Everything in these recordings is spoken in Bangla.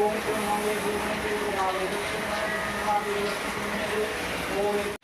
ओम पूर्णांगे पूर्णमेव भावे पूर्णमेव भावे पूर्णमेव ओम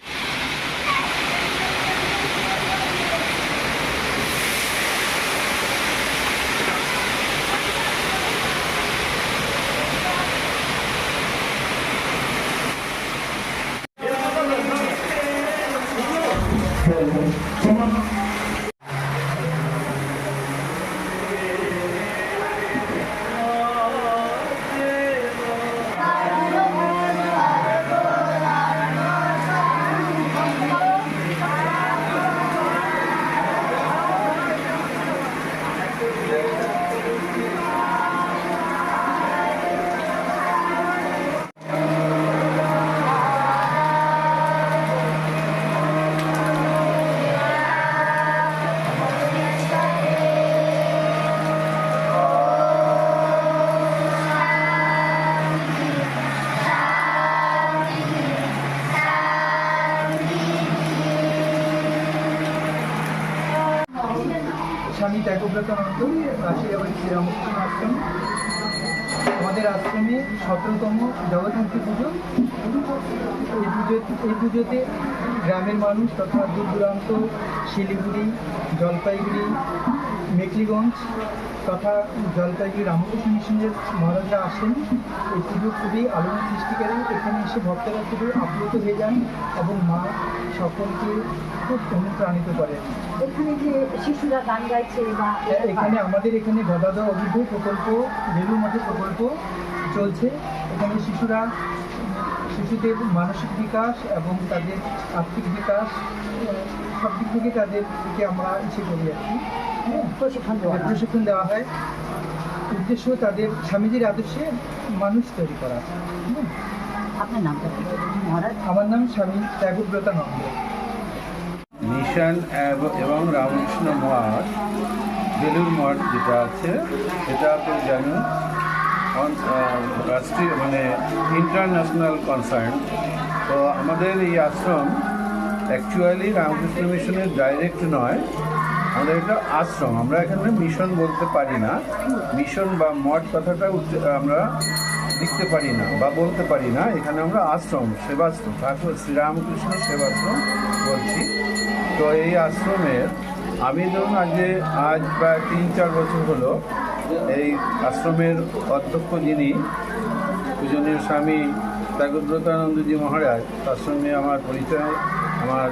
স্বামী ত্যাগব্রতানন্দ কাশিয়াবাড়ি শ্রীরামকৃষ্ণ আশ্রম আমাদের আশ্রমে সতেরোতম জগদ্ধাত্রী পুজো। এই পুজো এই পুজোতে গ্রামের মানুষ তথা দূর দূরান্ত শিলিগুড়ি জলপাইগুড়ি মেকলিগঞ্জ তথা জলপাইগুড়ি রামকৃষ্ণ মিশনের মহারাজরা আসেন। এই পুজো খুবই আলোড়ন সৃষ্টিকারী এখানে এসে ভক্তরা খুবই আপ্লুত হয়ে যান এবং মা সকলকে খুব অনুপ্রাণিত করেন। এখানে যে শিশুরা গান গাইছে বা এখানে আমাদের এখানে গদাধর অভিযোগ প্রকল্প বেলুর মঠে প্রকল্প চলছে। এখানে শিশুরা শিশুদের মানসিক বিকাশ এবং তাদের আর্থিক বিকাশ সব দিক থেকে তাদেরকে আমরা ইসে করি আর কি হ্যাঁ, প্রশিক্ষণ দেওয়া প্রশিক্ষণ দেওয়া হয়। উদ্দেশ্য তাদের স্বামীজির আদর্শে মানুষ তৈরি করা। হুম। আপনার নামটা আমার নাম স্বামী ত্যাগব্রতানন্দ মিশন এব- এবং রামকৃষ্ণ মঠ বেলুর মঠ যেটা আছে এটা তো জানো অন- আহ, রাষ্ট্রীয় মানে ইন্টারন্যাশনাল কনসার্ন তো আমাদের এই আশ্রম অ্যাকচুয়ালি রামকৃষ্ণ মিশনের ডাইরেক্ট নয়, আমাদের এটা আশ্রম। আমরা এখানে মিশন বলতে পারি না। মিশন বা মঠ কথাটা আমরা লিখতে পারি না বা বলতে পারি না। এখানে আমরা আশ্রম, সেবাশ্রম, ঠাকুর, শ্রীরামকৃষ্ণ সেবাশ্রম বলছি। তো এই আশ্রমের আমি ধরুন আজকে আজ প্রায় তিন চার বছর হলো। এই আশ্রমের অধ্যক্ষ যিনি, পূজনীয় স্বামী ত্যাগব্রতানন্দজি মহারাজ, তার সঙ্গে আমার পরিচয়, আমার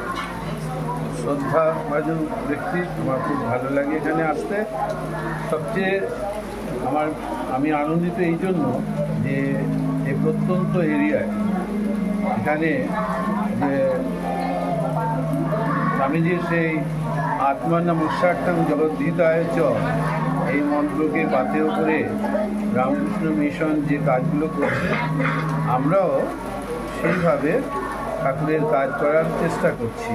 শ্রদ্ধা ভাজন ব্যক্তি, আমার খুব ভালো লাগে এখানে আসতে। সবচেয়ে আমার, আমি আনন্দিত এই জন্য যে এই প্রত্যন্ত এরিয়ায় এখানে যে স্বামীজির সেই আত্মান্নাম উৎসাহটাম জগদ্ধিতায় চ এই মন্ত্রকে পাতেও করে রামকৃষ্ণ মিশন যে কাজগুলো করছে, আমরাও সেইভাবে ঠাকুরের কাজ করার চেষ্টা করছি।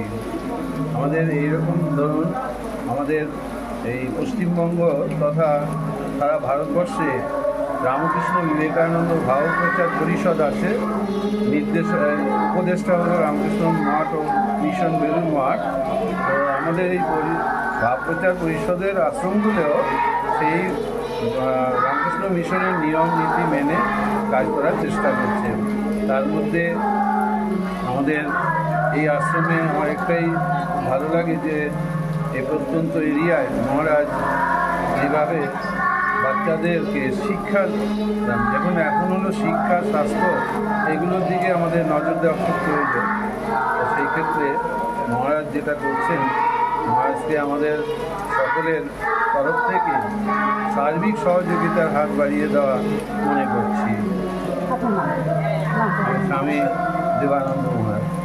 আমাদের এইরকম ধরুন আমাদের এই পশ্চিমবঙ্গ তথা সারা ভারতবর্ষে রামকৃষ্ণ বিবেকানন্দ ভাব প্রচার পরিষদ আছে। নির্দেশ উপদেষ্টা হলো রামকৃষ্ণ মঠ ও মিশন বেলুর মঠ। তো আমাদের এই ভাব প্রচার পরিষদের আশ্রমগুলোও সেই রামকৃষ্ণ মিশনের নিয়ম, নীতি মেনে কাজ করার চেষ্টা করছে। তার মধ্যে আমাদের এই আশ্রমে আমার একটাই ভালো লাগে যে এই প্রত্যন্ত এরিয়ায় মহারাজ যেভাবে বাচ্চাদেরকে শিক্ষা যেমন এখন হলো শিক্ষা, স্বাস্থ্য, এগুলোর দিকে আমাদের নজর দেওয়া খুব প্রয়োজন। সেই ক্ষেত্রে মহারাজ যেটা করছেন মহারাজকে আমাদের সকলের তরফ থেকে সার্বিক সহযোগিতার হাত বাড়িয়ে দেওয়া মনে করছি। স্বামী দেবানন্দ মহারাজ।